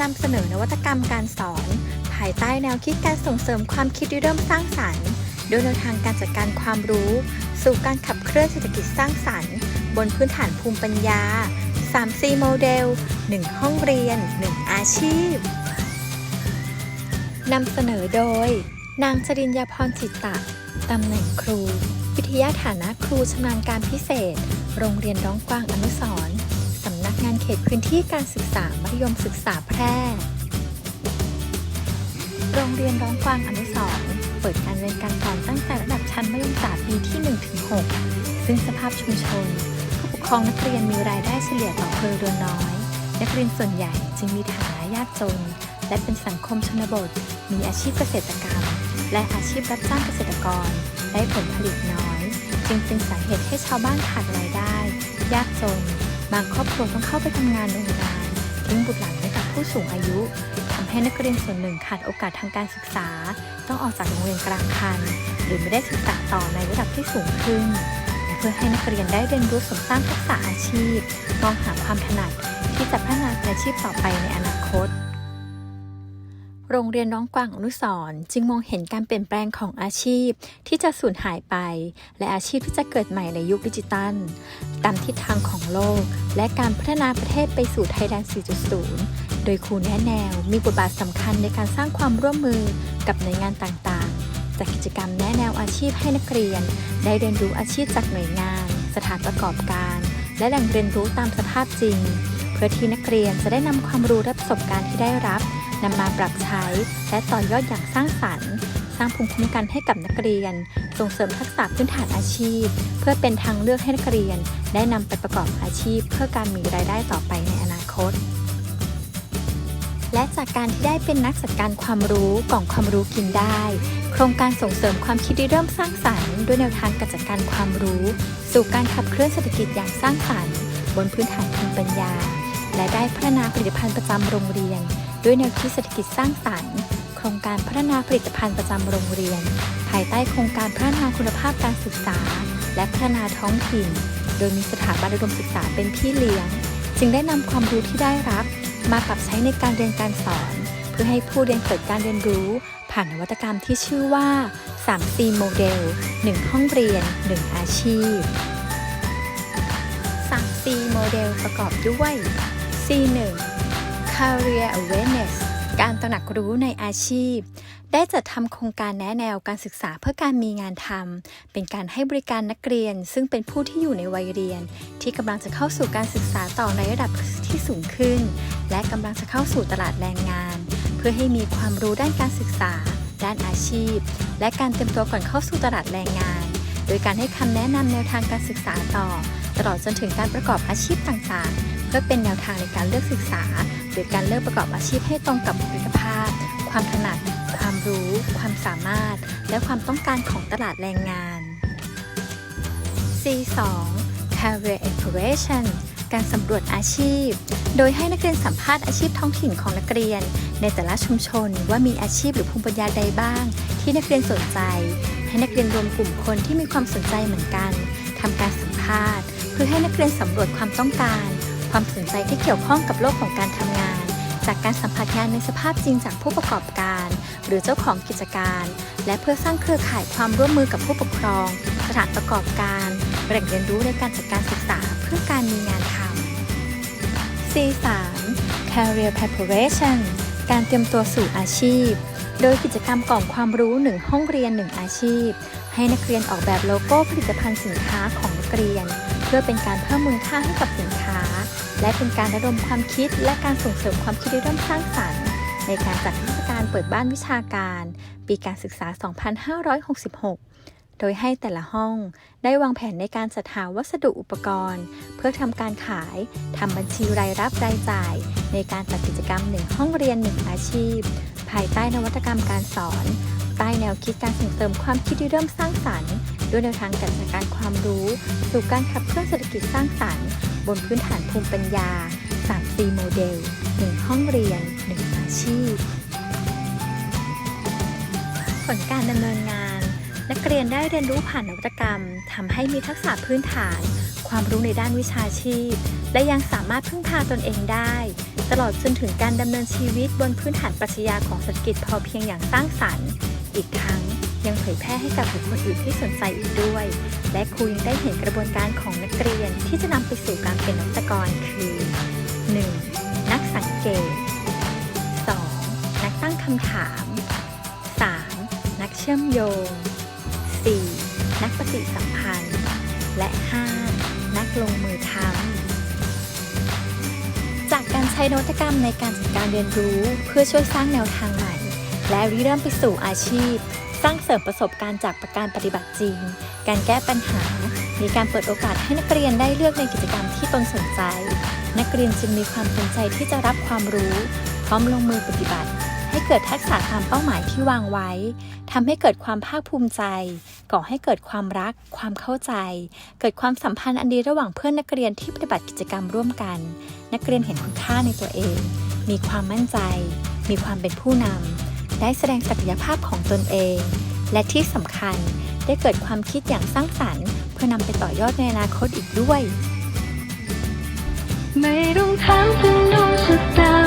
นำเสนอนวัตกรรมการสอน ภายใต้แนวคิดการส่งเสริมความคิดริเริ่มสร้างสรรค์โดยแนวทางการจัดการความรู้ สู่การขับเคลื่อนเศรษฐกิจสร้างสรรค์ บนพื้นฐานภูมิปัญญา 3C โมเดล 1 ห้องเรียน 1 อาชีพนำเสนอโดย นางจริญญาพรจิตตะตำแหน่งครู วิทยาฐานะครูชำนาญการพิเศษ โรงเรียนร้องกวางอนุสร งานเขตพื้นที่การศึกษามัธยมศึกษาแพร่ โรงเรียนร้องกวางอนุสรเปิดการเรียนการสอนตั้งแต่ระดับชั้นมัธยมศึกษาปีที่ 1-6 ซึ่งสภาพชุมชน ผู้ปกครองนักเรียนมีรายได้เฉลี่ยต่อครัวเรือนน้อย นักเรียนส่วนใหญ่จึงมีฐานะยากจน และเป็นสังคมชนบท มีอาชีพเกษตรกรรม และอาชีพรับจ้างเกษตรกร ได้ผลผลิตน้อย จึงเป็นสาเหตุให้ชาวบ้านขาดรายได้ ยากจน บางครอบครัวต้องเข้าไปทำงานโรงงานทิ้งบุตรหลานไว้กับผู้สูงอายุทำให้นักเรียนส่วนหนึ่งขาดโอกาสทางการศึกษา ต้องออกจากโรงเรียนกลางคัน หรือไม่ได้ศึกษาต่อในระดับที่สูงขึ้น เพื่อให้นักเรียนได้เรียนรู้สมสร้างทักษะอาชีพมองหาความถนัดที่จะพัฒนาอาชีพต่อไปในอนาคต โรงเรียนน้องกวางอนุสรจึงมองเห็นการเปลี่ยนแปลงของอาชีพที่จะสูญหายไป และอาชีพที่จะเกิดใหม่ในยุคดิจิตัล ตามทิศทางของโลก และการพัฒนาประเทศไปสู่ไทยแลนด์ 4.0 โดยครูแนะแนวมีบทบาทสำคัญในการสร้างความร่วมมือกับหน่วยงานต่างๆ จากกิจกรรมแนะแนวอาชีพให้นักเรียน ได้เรียนรู้อาชีพจากหน่วยงาน สถานประกอบการ และแหล่งเรียนรู้ตามสภาพจริง เพื่อที่นักเรียนจะได้นำความรู้และประสบการณ์ที่ได้รับ นำมาปรับใช้ และต่อยอดอย่างสร้างสรรค์ สร้างภูมิคุ้มกันให้กับนักเรียน ส่งเสริมทักษะพื้นฐานอาชีพ เพื่อเป็นทางเลือกให้นักเรียน ได้นำไปประกอบอาชีพ เพื่อการมีรายได้ต่อไปในอนาคต และจากการที่ได้เป็นนักจัดการความรู้กล่องความรู้กินได้ โครงการส่งเสริมความคิดริเริ่มสร้างสรรค์ด้วยแนวทางการจัดการความรู้ สู่การขับเคลื่อนเศรษฐกิจอย่างสร้างสรรค์ บนพื้นฐานภูมิปัญญาและได้พัฒนาผลิตภัณฑ์ประจำโรงเรียน ด้วยแนวคิดเศรษฐกิจสร้างสรรค์ โครงการพัฒนาผลิตภัณฑ์ประจำโรงเรียน ภายใต้โครงการพัฒนาคุณภาพการศึกษา และพัฒนาท้องถิ่น โดยมีสถาบันอุดมศึกษาเป็นพี่เลี้ยง จึงได้นำความรู้ที่ได้รับ มาปรับใช้ในการเรียนการสอน เพื่อให้ผู้เรียนเกิดการเรียนรู้ ผ่านนวัตกรรมที่ชื่อว่า 3C โมเดล 1 ห้องเรียน 1 อาชีพ 3C โมเดลประกอบด้วย C1 Career Awareness การตระหนักรู้ในอาชีพ ได้จัดทำโครงการแนะแนวการศึกษาเพื่อการมีงานทำ เป็นการให้บริการนักเรียน ซึ่งเป็นผู้ที่อยู่ในวัยเรียน ที่กำลังจะเข้าสู่การศึกษาต่อในระดับที่สูงขึ้น และกำลังจะเข้าสู่ตลาดแรงงาน เพื่อให้มีความรู้ด้านการศึกษา ด้านอาชีพ และการเตรียมตัวก่อนเข้าสู่ตลาดแรงงาน โดยการให้คำแนะนำแนวทางการศึกษาต่อ ตลอดจนถึงการประกอบอาชีพต่างๆ เพื่อเป็นแนวทางในการเลือกศึกษา โดยการเลือกประกอบอาชีพให้ตรงกับบุคลิกภาพ ความถนัด ความรู้ ความสามารถ และความต้องการของตลาดแรงงาน C2 Career Exploration การสำรวจอาชีพ โดยให้นักเรียนสัมภาษณ์อาชีพท้องถิ่นของนักเรียน ในแต่ละชุมชนว่ามีอาชีพหรือภูมิปัญญาใดบ้าง ที่นักเรียนสนใจ ให้นักเรียนรวมกลุ่มคนที่มีความสนใจเหมือนกันทำการสัมภาษณ์ เพื่อให้นักเรียนสำรวจความต้องการ ความสนใจที่เกี่ยวข้องกับโลกของการทำงาน จากการสัมผัสงานในสภาพจริงจากผู้ประกอบการ หรือเจ้าของกิจการ และเพื่อสร้างเครือข่ายความร่วมมือกับผู้ปกครอง สถานประกอบการแหล่งเรียนรู้ในการจัดการศึกษาเพื่อการมีงานทำ C3 Career Preparation การเตรียมตัวสู่อาชีพ โดยกิจกรรมกล่องความรู้ 1 ห้องเรียน 1 อาชีพ ให้นักเรียนออกแบบโลโก้ผลิตภัณฑ์สินค้าของนักเรียน พื่อเป็นการเพิ่มมูลค่าให้กับสินค้า และเป็นการระดมความคิดและการส่งเสริมความคิดเริ่มสร้างสรรค์ ในการจัดเทศกาลเปิดบ้านวิชาการ ปีการศึกษา 2566 โดยให้แต่ละห้องได้วางแผนในการจัดหาวัสดุอุปกรณ์ เพื่อทำการขายทำบัญชีรายรับรายจ่าย ในการจัดกิจกรรม1ห้องเรียน1อาชีพ ภายใต้นวัตกรรมการสอน ใต้แนวคิดการส่งเสริมความคิดเริ่มสร้างสรรค์ ด้วยแนวทางการจัดการความรู้ สู่การขับเคลื่อนเศรษฐกิจสร้างสรรค์ บนพื้นฐานภูมิปัญญา 3C โมเดล 1 ห้องเรียน 1 อาชีพ ผลการดำเนินงาน นักเรียนได้เรียนรู้ผ่านนวัตกรรมทำให้มีทักษะพื้นฐาน ความรู้ในด้านวิชาชีพ และยังสามารถพึ่งพาตนเองได้ ตลอดจนถึงการดำเนินชีวิตบนพื้นฐานปรัชญาของเศรษฐกิจพอเพียงอย่างสร้างสรรค์ อีกทั้ง ยังเผยแพร่ให้กับบุคคลอื่นที่สนใจอีกด้วย และครูยังได้เห็นกระบวนการของนักเรียนที่จะนำไปสู่การเป็นนักวิชากรคือ 1. นักสังเกต 2. นักตั้งคำถาม 3. นักเชื่อมโยง 4. นักปฏิสัมพันธ์ และ 5. นักลงมือทำจากการใช้นวัตกรรมในการจัดการเรียนรู้ เพื่อช่วยสร้างแนวทางใหม่ และริเริ่มไปสู่อาชีพ สร้างเสริมประสบการณ์จากประการปฏิบัติจริง การแก้ปัญหา มีการเปิดโอกาสให้นักเรียนได้เลือกในกิจกรรมที่ตนสนใจ นักเรียนจึงมีความสนใจที่จะรับความรู้ พร้อมลงมือปฏิบัติ ให้เกิดทักษะตามเป้าหมายที่วางไว้ทำให้เกิดความภาคภูมิใจ ก่อให้เกิดความรัก ความเข้าใจ เกิดความสัมพันธ์อันดีระหว่างเพื่อนนักเรียนที่ปฏิบัติกิจกรรมร่วมกัน นักเรียนเห็นคุณค่าในตัวเอง มีความมั่นใจ มีความเป็นผู้นำ ได้แสดงศักยภาพของตนเอง และที่สำคัญได้เกิดความคิดอย่างสร้างสรรค์ เพื่อนำไปต่อยอดในอนาคตอีกด้วย ไม่ต้องถามถึงดวงชะตา